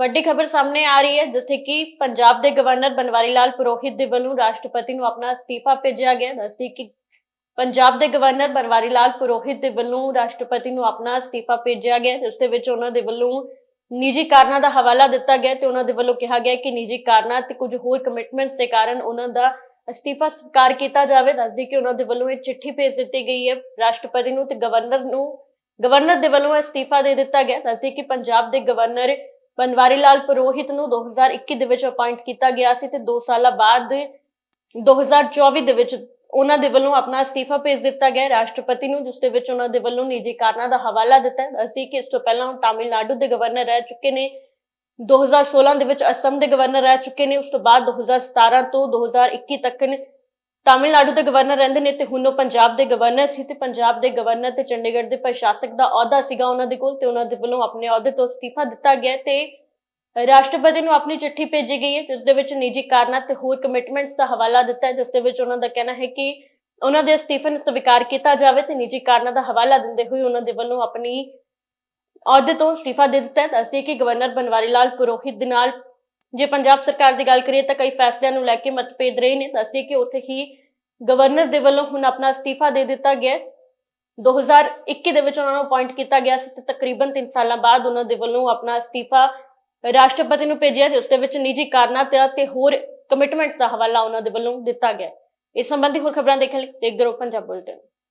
ਵੱਡੀ ਖਬਰ ਸਾਹਮਣੇ ਆ ਰਹੀ ਹੈ, ਜਿੱਥੇ ਕਿ ਪੰਜਾਬ ਦੇ ਗਵਰਨਰ ਬਨਵਾਰੀ ਲਾਲ ਪੁਰੋਹਿਤ ਦੇ ਵੱਲੋਂ ਰਾਸ਼ਟਰਪਤੀ ਨੂੰ ਆਪਣਾ ਅਸਤੀਫਾ ਭੇਜਿਆ ਗਿਆ। ਦੱਸਦੀ ਕਿ ਪੰਜਾਬ ਦੇ ਗਵਰਨਰ ਬਨਵਾਰੀ ਲਾਲ ਪੁਰੋਹਿਤ ਦੇ ਵੱਲੋਂ ਰਾਸ਼ਟਰਪਤੀ ਨੂੰ ਆਪਣਾ ਅਸਤੀਫਾ ਭੇਜਿਆ ਗਿਆ, ਜਿਸ ਦੇ ਵਿੱਚ ਉਹਨਾਂ ਦੇ ਵੱਲੋਂ ਨਿੱਜੀ ਕਾਰਨਾਂ ਦਾ ਹਵਾਲਾ ਦਿੱਤਾ ਗਿਆ ਤੇ ਉਹਨਾਂ ਦੇ ਵੱਲੋਂ ਕਿਹਾ ਗਿਆ ਕਿ ਨਿੱਜੀ ਕਾਰਨਾਂ ਤੇ ਕੁਝ ਹੋਰ ਕਮਿਟਮੈਂਟਸ ਦੇ ਕਾਰਨ ਉਹਨਾਂ ਦਾ ਅਸਤੀਫਾ ਸਵੀਕਾਰ ਕੀਤਾ ਜਾਵੇ। ਦੱਸਦੀ ਕਿ ਉਹਨਾਂ ਦੇ ਵੱਲੋਂ ਇਹ ਚਿੱਠੀ ਭੇਜ ਦਿੱਤੀ ਗਈ ਹੈ। ਰਾਸ਼ਟਰਪਤੀ ਨੂੰ ਤੇ ਗਵਰਨਰ ਨੂੰ, ਗਵਰਨਰ ਦੇ ਵੱਲੋਂ ਅਸਤੀਫਾ ਦੇ ਦਿੱਤਾ ਗਿਆ। ਦੱਸਦੀ ਕਿ ਪੰਜਾਬ ਦੇ ਗਵਰਨਰ ਬਨਵਾਰੀ ਲਾਲ ਪੁਰੋਹਿਤ ਨੂੰ 2021 ਦੇ ਵਿੱਚ ਅਪਾਇੰਟ ਕੀਤਾ ਗਿਆ ਸੀ ਤੇ 2 ਸਾਲਾਂ ਬਾਅਦ 2024 ਦੇ ਵਿੱਚ ਉਹਨਾਂ ਦੇ ਵੱਲੋਂ ਆਪਣਾ ਅਸਤੀਫਾ ਭੇਜ ਦਿੱਤਾ ਗਿਆ। ਰਾਸ਼ਟਰਪਤੀ ਨੂੰ ਜਿਸ ਦੇ ਵਿੱਚ ਉਹਨਾਂ ਦੇ ਵੱਲੋਂ ਨਿੱਜੀ ਕਾਰਨਾਂ ਦਾ ਹਵਾਲਾ ਦਿੱਤਾ ਹੈ। ਅਸੀਂ ਕਿ ਇਸ ਤੋਂ ਪਹਿਲਾਂ ਉਹ ਤਾਮਿਲਨਾਡੂ ਦੇ ਗਵਰਨਰ ਰਹਿ ਚੁੱਕੇ ਨੇ। 2016 ਦੇ ਵਿੱਚ ਅਸਮ ਦੇ ਗਵਰਨਰ ਰਹਿ ਚੁੱਕੇ ਨੇ। ਉਸ ਤੋਂ ਬਾਅਦ 2017 ਤੋਂ 2021 ਤੱਕ ਤਾਮਿਲਨਾਡੂ ਦੇ ਗਵਰਨਰ ਰਹਿੰਦੇ ਨੇ ਤੇ ਹੁਣ ਉਹ ਪੰਜਾਬ ਦੇ ਗਵਰਨਰ ਸੀ ਤੇ ਪੰਜਾਬ ਦੇ ਗਵਰਨਰ ਤੇ ਚੰਡੀਗੜ੍ਹ ਦੇ ਪ੍ਰਸ਼ਾਸਕ ਦਾ ਅਹੁਦਾ ਸੀਗਾ ਉਹਨਾਂ ਦੇ ਕੋਲ ਤੇ ਉਹਨਾਂ ਦੇ ਵੱਲੋਂ ਆਪਣੇ ਅਹੁਦੇ ਤੋਂ ਅਸਤੀਫਾ ਦਿੱਤਾ ਗਿਆ ਤੇ ਰਾਸ਼ਟਰਪਤੀ ਨੂੰ ਆਪਣੀ ਚਿੱਠੀ ਭੇਜੀ ਗਈ ਹੈ ਜਿਸ ਦੇ ਵਿੱਚ ਨਿੱਜੀ ਕਾਰਨਾਂ ਤੇ ਹੋਰ ਕਮਿਟਮੈਂਟਸ ਦਾ ਹਵਾਲਾ ਦਿੱਤਾ ਹੈ ਜਿਸ ਦੇ ਵਿੱਚ ਉਹਨਾਂ ਦਾ ਕਹਿਣਾ ਹੈ ਕਿ ਉਹਨਾਂ ਦੇ ਅਸਤੀਫੇ ਨੂੰ ਸਵੀਕਾਰ ਕੀਤਾ ਜਾਵੇ ਤੇ ਨਿੱਜੀ ਕਾਰਨਾਂ ਦਾ ਹਵਾਲਾ ਦਿੰਦੇ ਹੋਏ ਉਹਨਾਂ ਦੇ ਵੱਲੋਂ ਆਪਣੀ ਅਹੁਦੇ ਤੋਂ ਅਸਤੀਫਾ ਦੇ ਦਿੱਤਾ ਹੈ। ਦੱਸਦੇ ਕਿ ਗਵਰਨਰ ਬਨਵਾਰੀ ਲਾਲ ਪੁਰੋਹਿਤ ਦੇ ਨਾਲ ਜੇ ਪੰਜਾਬ ਸਰਕਾਰ ਦੀ ਗੱਲ ਕਰੀਏ ਤਾਂ ਕਈ ਫੈਸਲਿਆਂ ਨੂੰ ਲੈ ਕੇ ਮਤਭੇਦ ਰਹੇ ਨੇ। ਦੱਸਦੇ ਕਿ ਉੱਥੇ ਹੀ ਗਵਰਨਰ ਦੇ ਵੱਲੋਂ ਹੁਣ ਆਪਣਾ ਅਸਤੀਫਾ ਦੇ ਦਿੱਤਾ ਗਿਆ ਹੈ। 2021 ਦੇ ਵਿੱਚ ਉਹਨਾਂ ਨੂੰ ਅਪਾਇੰਟ ਕੀਤਾ ਗਿਆ ਸੀ ਤੇ ਤਕਰੀਬਨ 3 ਸਾਲਾਂ ਬਾਅਦ ਉਹਨਾਂ ਦੇ ਵੱਲੋਂ ਆਪਣਾ ਅਸਤੀਫਾ ਰਾਸ਼ਟਰਪਤੀ ਨੂੰ ਭੇਜਿਆ ਜਿਸ ਦੇ ਵਿੱਚ ਨਿੱਜੀ ਕਾਰਨਾਂ ਤੇ ਹੋਰ ਕਮਿਟਮੈਂਟਸ ਦਾ ਹਵਾਲਾ ਉਹਨਾਂ ਦੇ ਵੱਲੋਂ ਦਿੱਤਾ ਗਿਆ ਇਸ ਸੰਬੰਧੀ ਹੋਰ ਖਬਰਾਂ ਦੇਖਣ ਲਈ ਦੇਖਦੇ ਰਹੋ ਪੰਜਾਬ ਬੁਲੇਟਿਨ।